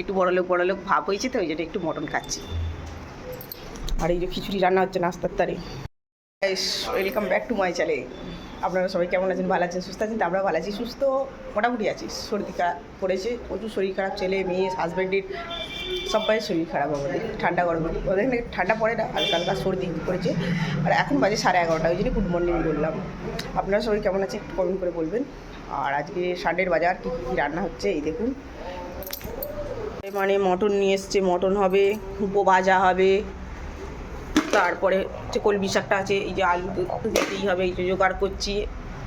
একটু বড় লোক বড় লোক ভাব হয়েছে তো, ওই জন্য একটু মটন খাচ্ছি। আর এই যে খিচুড়ি রান্না হচ্ছে নাস্তার তারে। Welcome back to my channel আপনারা সবাই কেমন আছেন? ভালো আছেন? সুস্থ আছেন? আমরা ভালো আছি, সুস্থ মোটামুটি আছি। সর্দি খারাপ করেছে প্রচুর শরীর খারাপ, ছেলে, মেয়ে হাজব্যান্ডের সবাই শরীর খারাপ আমাদের। ঠান্ডা গরমে। ওদের ঠান্ডা পড়ে না, হালকা হালকা সর্দি করেছে আর এখন বাজে সাড়ে এগারোটা, ওই জন্য গুড মর্নিং বললাম। আপনারা সবাই কেমন আছে একটু কমেন্ট করে বলবেন। আর আজকে সানডের বাজার কী কী রান্না হচ্ছে, এই দেখুন। মানে মটন নিয়ে এসছে, মটন হবে হুপো ভাজা হবে, তারপরে হচ্ছে কলমি শাকটা আছে, এই যে আলু দিতেই হবে, এই যে জোগাড় করছি,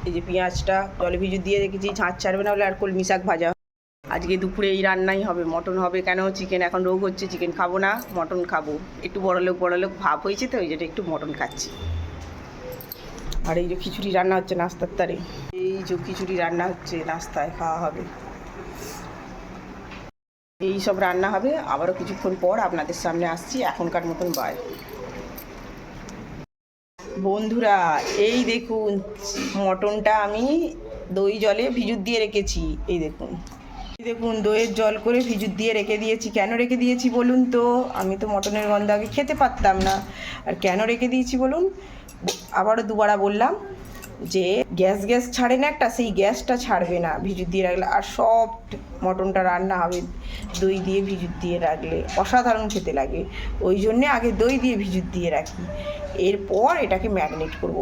এই যে পেঁয়াজটা, জলে ভিজু দিয়ে রেখেছি ঝাঁচ ছাড়বে না বলে আর কলমি শাক ভাজা। আজকে দুপুরে এই রান্নাই হবে, মটন হবে কেন? চিকেন এখন রোগ হচ্ছে, চিকেন খাব না, মটন খাব। একটু বড় লোক বড় লোক, ভাব হয়েছে তো ওই জন্য একটু মটন খাচ্ছি। আর এই যে খিচুড়ি রান্না হচ্ছে নাস্তার তারে। এই যে খিচুড়ি রান্না হচ্ছে, নাস্তায় খাওয়া হবে। এই সব রান্না হবে। আবারও কিছুক্ষণ পর আপনাদের সামনে আসছি এখনকার মতন বাই বন্ধুরা, এই দেখুন, মটনটা আমি দই জলে ভিজুত দিয়ে রেখেছি। এই দেখুন। দেখুন, দইয়ের জল করে ভিজুত দিয়ে রেখে দিয়েছি। কেন রেখে দিয়েছি বলুন তো? আমি তো মটনের গন্ধ আগে খেতে পারতাম না। আর কেন রেখে দিয়েছি বলুন? আবারও দুবারা বললাম যে গ্যাস গ্যাস ছাড়ে না একটা, সেই গ্যাসটা ছাড়বে না ভিজুত দিয়ে রাখলে। আর সব মটনটা রান্না হবে দই দিয়ে ভিজুত দিয়ে রাখলে, অসাধারণ খেতে লাগে। ওই জন্যে আগে দই দিয়ে ভিজুত দিয়ে রাখি। এরপর এটাকে ম্যাগনেট করব।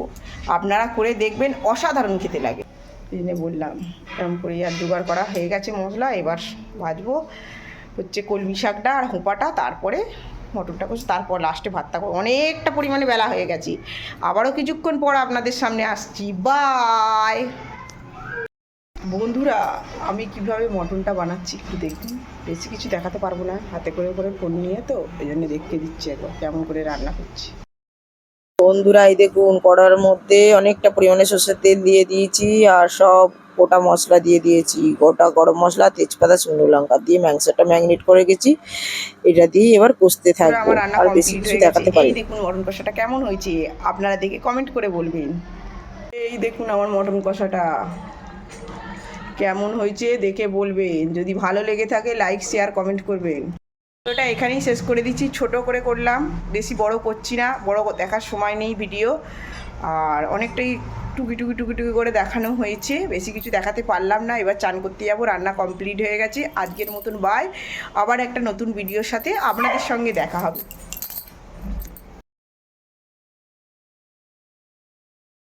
আপনারা করে দেখবেন, অসাধারণ খেতে লাগে। জন্য বললাম এরকম করে আর জোগাড় করা হয়ে গেছে মশলা। এবার ভাজবো হচ্ছে কলমি শাকটা আর হোঁপাটা, তারপরে মটরটা করছি তারপর লাস্টে ভাতটা অনেকটা পরিমাণে বেলা হয়ে গেছে। আবারও কিছুক্ষণ পর আপনাদের সামনে আসছি। বাই বন্ধুরা, আমি কীভাবে মটনটা বানাচ্ছি একটু দেখুন। বেশি কিছু দেখাতে পারব না, হাতে করে করে ফোন নিয়ে তো, এই জন্য দেখতে দিচ্ছি একবার কেমন করে রান্না করছি। বন্ধুরা, এই দেখুন, কড়ার মধ্যে অনেকটা পরিমাণে সর্ষের তেল দিয়ে দিয়েছি, আর সব গোটা মশলা দিয়ে দিয়েছি গোটা গরম মশলা তেজপাতা শুকনো লঙ্কা দিয়ে মাংসটা ম্যাগনেট করে গেছি এটা দিয়ে এবার কষতে থাকব আর বেশি কিছু দেখাতে পারি দেখুন মটন কষাটা কেমন হয়েছে আপনারা দেখে কমেন্ট করে বলবেন। এই দেখুন আমার মটন কষাটা কেমন হয়েছে দেখে বলবেন। যদি ভালো লেগে থাকে লাইক শেয়ার কমেন্ট করবেন। ভিডিওটা এখানেই শেষ করে দিচ্ছি। ছোট করে করলাম বেশি বড় করছি না বড় দেখার সময় নেই ভিডিও। আর অনেকটাই টুকি টুকি টুকি টুকি করে দেখানো হয়েছে। বেশি কিছু দেখাতে পারলাম না। এবার চান করতে যাব। রান্না কমপ্লিট হয়ে গেছে। আজকের মতন বাই আবার একটা নতুন ভিডিওর সাথে আপনাদের সঙ্গে দেখা হবে।